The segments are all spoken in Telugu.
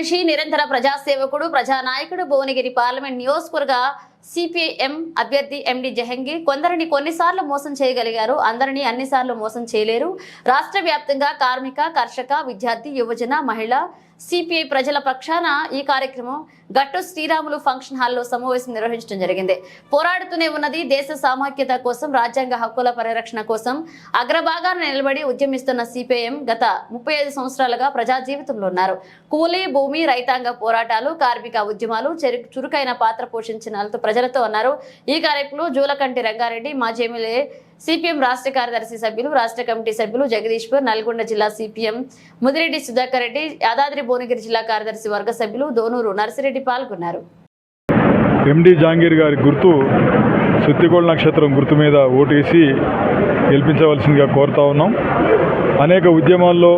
మనిషి నిరంతర ప్రజాసేవకుడు ప్రజానాయకుడు భువనగిరి పార్లమెంట్ నియోజకవర్గ సిపిఐఎం అభ్యర్థి ఎండి జహంగీర్ కొందరిని కొన్నిసార్లు మోసం చేయగలిగారు అందరినీ అన్నిసార్లు మోసం చేయలేరు. రాష్ట్ర వ్యాప్తంగా కార్మిక కర్షక విద్యార్థి యువజన మహిళ సిపిఐ ప్రజల పక్షాన ఈ కార్యక్రమం గట్టు శ్రీరాములు ఫంక్షన్ హాల్లో సమావేశం నిర్వహించడం జరిగింది. పోరాడుతూనే ఉన్నది దేశ సామాఖ్యత కోసం రాజ్యాంగ హక్కుల పరిరక్షణ కోసం. అగ్రభాగాన నిలబడి ఉద్యమిస్తున్న సిపిఐఎం గత ముప్పై ఐదు సంవత్సరాలుగా ప్రజా జీవితంలో ఉన్నారు. కూలీ భూమి రైతాంగ పోరాటాలు కార్మిక ఉద్యమాలు చురుకైన పాత్ర పోషించిన ప్రజలతో ఉన్నారు. ఈ కార్యక్రమంలో జూలకంటి రంగారెడ్డి మాజీ ఎమ్మెల్యే సిపిఎం రాష్ట్ర కార్యదర్శి సభ్యులు రాష్ట్ర కమిటీ సభ్యులు జగదీశ్వర్ నల్గొండ జిల్లా సిపిఎం ముదిరెడ్డి సుధాకర్ రెడ్డి యాదాద్రి భువనగిరి జిల్లా కార్యదర్శి వర్గ సభ్యులు దోనూరు నర్సిరెడ్డి పాల్గొన్నారు. ఎండి జాంగీర్ గారి గుర్తు సుత్తిగోళ నక్షత్రం గుర్తు మీద ఓటేసి గెలిపించవలసిందిగా కోరుతా ఉన్నాం. అనేక ఉద్యమాల్లో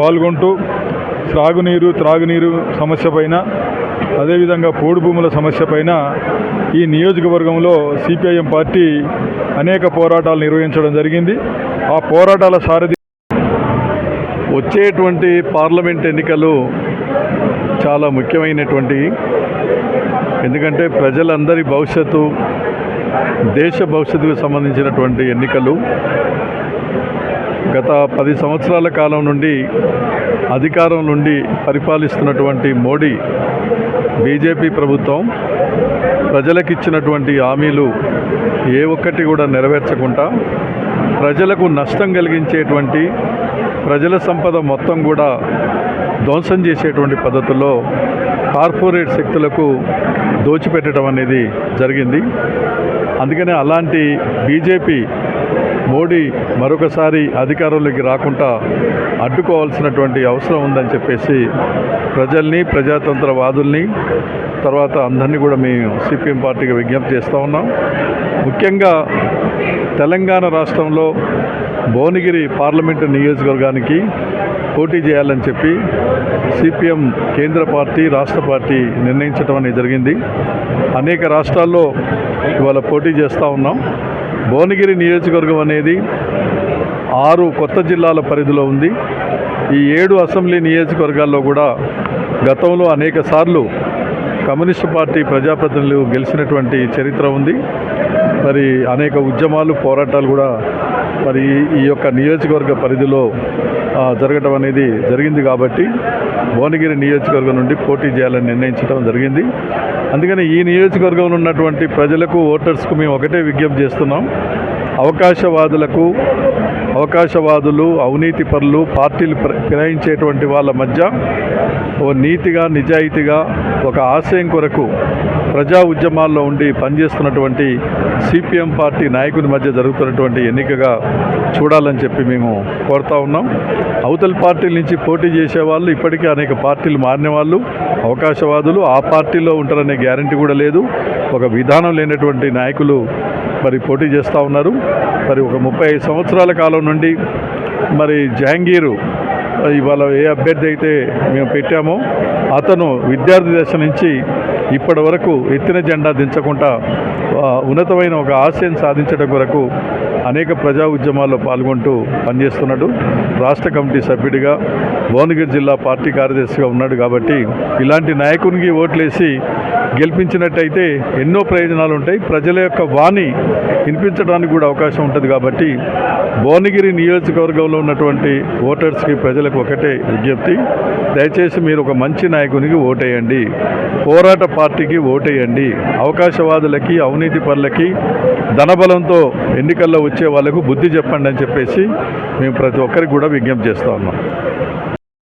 పాల్గొంటూ త్రాగునీరు త్రాగునీరు సమస్య పైన అదేవిధంగా పోడు భూముల సమస్య పైన ఈ నియోజకవర్గంలో సిపిఐఎం పార్టీ అనేక పోరాటాలు నిర్వహించడం జరిగింది. ఆ పోరాటాల సారథి వచ్చేటువంటి పార్లమెంట్ ఎన్నికలు చాలా ముఖ్యమైనటువంటి ఎందుకంటే ప్రజలందరి భవిష్యత్తు దేశ భవిష్యత్తుకు సంబంధించినటువంటి ఎన్నికలు. గత పది సంవత్సరాల కాలం నుండి అధికారం నుండి పరిపాలిస్తున్నటువంటి మోడీ బీజేపీ ప్రభుత్వం ప్రజలకిచ్చినటువంటి హామీలు ఏ ఒక్కటి కూడా నెరవేర్చకుండా ప్రజలకు నష్టం కలిగించేటువంటి ప్రజల సంపద మొత్తం కూడా ధ్వంసం చేసేటువంటి పద్ధతుల్లో కార్పొరేట్ శక్తులకు దోచిపెట్టడం అనేది జరిగింది. అందుకనే అలాంటి బీజేపీ మోడీ మరొకసారి అధికారంలోకి రాకుండా అడ్డుకోవాల్సినటువంటి అవసరం ఉందని చెప్పేసి ప్రజల్ని ప్రజాతంత్రవాదుల్ని తర్వాత అందరినీ కూడా మేము సిపిఎం పార్టీకి విజ్ఞప్తి చేస్తూ ఉన్నాం. ముఖ్యంగా తెలంగాణ రాష్ట్రంలో భువనగిరి పార్లమెంటు నియోజకవర్గానికి పోటీ చేయాలని చెప్పి సిపిఎం కేంద్ర పార్టీ రాష్ట్ర పార్టీ నిర్ణయించడం అనేది జరిగింది. అనేక రాష్ట్రాల్లో ఇవాళ పోటీ చేస్తూ ఉన్నాం. భువనగిరి నియోజకవర్గం అనేది ఆరు కొత్త జిల్లాల పరిధిలో ఉంది. ఈ ఏడు అసెంబ్లీ నియోజకవర్గాల్లో కూడా గతంలో అనేక సార్లు కమ్యూనిస్టు పార్టీ ప్రజాప్రతినిధులు గెలిచినటువంటి చరిత్ర ఉంది. మరి అనేక ఉద్యమాలు పోరాటాలు కూడా మరి ఈ- యొక్క నియోజకవర్గ పరిధిలో జరగటం అనేది జరిగింది కాబట్టి భువనగిరి నియోజకవర్గం నుండి పోటీ చేయాలని నిర్ణయించడం జరిగింది. అందుకని ఈ నియోజకవర్గంలో ఉన్నటువంటి ప్రజలకు ఓటర్స్కు మేము ఒకటే విజ్ఞప్తి చేస్తున్నాం. అవకాశవాదులకు అవకాశవాదులు అవినీతి పరులు పార్టీలు ప్ర- ఫిరాయించేటువంటి వాళ్ళ మధ్య ఓ నీతిగా నిజాయితీగా ఒక ఆశయం కొరకు ప్రజా ఉద్యమాల్లో ఉండి పనిచేస్తున్నటువంటి సిపిఎం పార్టీ నాయకుని మధ్య జరుగుతున్నటువంటి ఎన్నికగా చూడాలని చెప్పి మేము కోరుతా ఉన్నాం. అవతల పార్టీల నుంచి పోటీ చేసే వాళ్ళు ఇప్పటికే అనేక పార్టీలు మారిన వాళ్ళు అవకాశవాదులు ఆ పార్టీలో ఉంటారనే గ్యారంటీ కూడా లేదు. ఒక విధానం లేనటువంటి నాయకులు మరి పోటీ చేస్తూ ఉన్నారు. మరి ఒక ముప్పై ఐదు సంవత్సరాల కాలం నుండి మరి జహాంగీరు ఇవాళ ఏ అభ్యర్థి అయితే మేము పెట్టామో అతను విద్యార్థి దశ నుంచి ఇప్పటి వరకు ఎత్తిన జెండా దించకుండా ఉన్నతమైన ఒక ఆశయం సాధించడం కొరకు అనేక ప్రజా ఉద్యమాల్లో పాల్గొంటూ పనిచేస్తున్నాడు రాష్ట్ర కమిటీ సభ్యుడిగా భువనగిరి జిల్లా పార్టీ కార్యదర్శిగా ఉన్నాడు కాబట్టి ఇలాంటి నాయకునికి ఓట్లేసి గెలిపించినట్టయితే ఎన్నో ప్రయోజనాలు ఉంటాయి. ప్రజల యొక్క వాణి వినిపించడానికి కూడా అవకాశం ఉంటుంది కాబట్టి భువనగిరి నియోజకవర్గంలో ఉన్నటువంటి ఓటర్స్కి ప్రజలకు ఒకటే విజ్ఞప్తి. దయచేసి మీరు ఒక మంచి నాయకునికి ఓటేయండి. పోరాట పార్టీకి ఓటేయండి. అవకాశవాదులకి అవినీతి పరులకి ధనబలంతో ఎన్నికల్లో వచ్చే వాళ్ళకు బుద్ధి చెప్పండి అని చెప్పేసి మేము ప్రతి ఒక్కరికి కూడా విజ్ఞప్తి చేస్తూ ఉన్నాం.